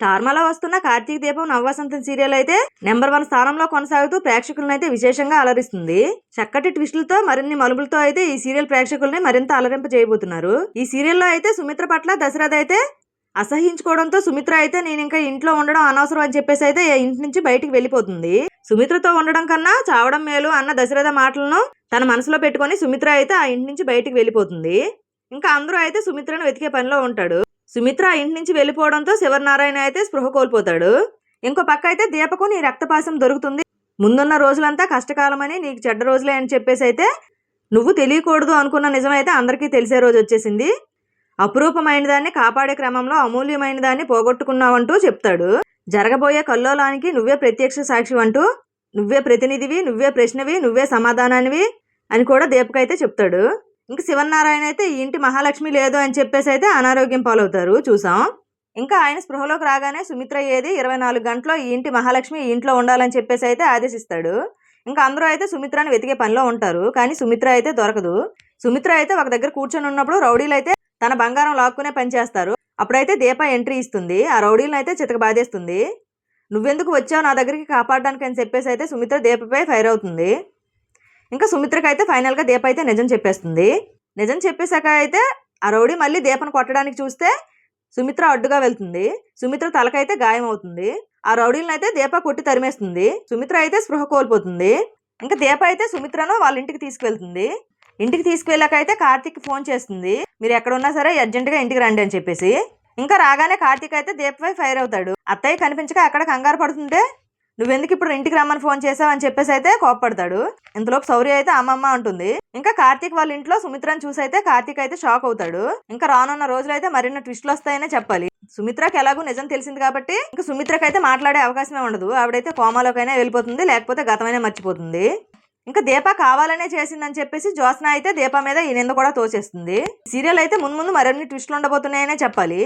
స్టార్మాలో వస్తున్న కార్తీక దీపం నవవసంతం సీరియల్ అయితే number one స్థానంలో కొనసాగుతూ ప్రేక్షకులను అయితే విశేషంగా అలరిస్తుంది. చక్కటి ట్విస్టులతో మరిన్ని మలుపులతో అయితే ఈ సీరియల్ ప్రేక్షకుల్ని మరింత అలరింప చేయబోతున్నారు ఈ సీరియల్లో అయితే సుమిత్ర పట్ల దశరథ అయితే అసహించుకోవడంతో సుమిత్ర అయితే నేను ఇంకా ఇంట్లో ఉండడం అనవసరం అని చెప్పేసి అయితే ఈ ఇంటి నుంచి బయటికి వెళ్ళిపోతుంది. సుమిత్రతో ఉండడం కన్నా చావడం మేలు అన్న దశరథ మాటలను తన మనసులో పెట్టుకొని సుమిత్ర అయితే ఆ ఇంటి నుంచి బయటికి వెళ్ళిపోతుంది. ఇంకా అందరూ అయితే సుమిత్రను వెతికే పనిలో ఉంటాడు. సుమిత్ర ఇంటి నుంచి వెళ్ళిపోవడంతో శివనారాయణ అయితే స్పృహ కోల్పోతాడు. ఇంకో పక్క అయితే దీపకు నీ రక్తపాసం దొరుకుతుంది. ముందున్న రోజులంతా కష్టకాలమని నీకు చెడ్డ రోజులే అని చెప్పేసి అయితే నువ్వు తెలియకూడదు అనుకున్న నిజమైతే అందరికీ తెలిసే రోజు వచ్చేసింది. అపురూపమైన దాన్ని కాపాడే క్రమంలో అమూల్యమైన దాన్ని పోగొట్టుకున్నావంటూ చెప్తాడు. జరగబోయే కల్లోలానికి నువ్వే ప్రత్యక్ష సాక్షి అంటూ నువ్వే ప్రతినిధివి నువ్వే ప్రశ్నవి నువ్వే సమాధానానివి అని కూడా దీపకైతే చెప్తాడు. ఇంకా శివనారాయణ అయితే ఈ ఇంటి మహాలక్ష్మి లేదు అని చెప్పేసి అయితే అనారోగ్యం పాలవుతారు. చూసాం ఇంకా ఆయన స్పృహలోకి రాగానే సుమిత్ర ఏది? ఇరవై నాలుగు గంటలో ఈ ఇంటి మహాలక్ష్మి ఈ ఇంట్లో ఉండాలని చెప్పేసి అయితే ఆదేశిస్తాడు. ఇంకా అందరూ అయితే సుమిత్రని వెతికే పనిలో ఉంటారు. కానీ సుమిత్ర అయితే దొరకదు. సుమిత్ర అయితే ఒక దగ్గర కూర్చొని ఉన్నప్పుడు రౌడీలు అయితే తన బంగారం లాక్కునే పని చేస్తారు. అప్పుడైతే దీప ఎంట్రీ ఇస్తుంది. ఆ రౌడీలను అయితే చితక బాధేస్తుంది. నువ్వెందుకు వచ్చావు నా దగ్గరికి కాపాడడానికి అని చెప్పేసి అయితే సుమిత్ర దీపపై ఫైర్ అవుతుంది. ఇంకా సుమిత్రకి అయితే ఫైనల్గా దీప అయితే నిజం చెప్పేస్తుంది. నిజం చెప్పేశాక అయితే ఆ రౌడీ మళ్ళీ దీపను కొట్టడానికి చూస్తే సుమిత్ర అడ్డుగా వెళ్తుంది. సుమిత్ర తలకైతే గాయం అవుతుంది. ఆ రౌడీలను అయితే దీప కొట్టి తరిమేస్తుంది. సుమిత్ర అయితే స్పృహ కోల్పోతుంది. ఇంకా దీప అయితే సుమిత్రను వాళ్ళ ఇంటికి తీసుకువెళ్తుంది. ఇంటికి తీసుకువెళ్ళాక అయితే కార్తిక్ ఫోన్ చేస్తుంది. మీరు ఎక్కడున్నా సరే అర్జెంటుగా ఇంటికి రండి అని చెప్పేసి. ఇంకా రాగానే కార్తీక్ అయితే దీపపై ఫైర్ అవుతాడు. అత్తయ్య కనిపించక అక్కడ కంగారు పడుతుంటే నువ్వెందుకు ఇప్పుడు ఇంటికి రమ్మని ఫోన్ చేసావు అని చెప్పేసి అయితే కోప్పడతాడు. ఇంతలోపు శౌర్య అయితే అమ్మమ్మ అంటుంది. ఇంకా కార్తీక్ వాళ్ళ ఇంట్లో సుమిత్రని చూసి అయితే కార్తీక్ అయితే షాక్ అవుతాడు. ఇంకా రానున్న రోజులు అయితే మరిన్ని ట్విస్టులు వస్తాయనే చెప్పాలి. సుమిత్రకి ఎలాగో నిజం తెలిసింది కాబట్టి ఇంకా సుమిత్రకి అయితే మాట్లాడే అవకాశమే ఉండదు. ఆవిడైతే కోమాలోకైనా వెళ్ళిపోతుంది లేకపోతే గతమైనా మర్చిపోతుంది. ఇంకా దీప కావాలనే చేసిందని చెప్పేసి జ్యోత్స్న అయితే దీప మీద ఈ నింద కూడా తోచేస్తుంది సీరియల్ అయితే ముందు ముందు మరిన్ని ట్విస్టులు ఉండబోతున్నాయనే చెప్పాలి.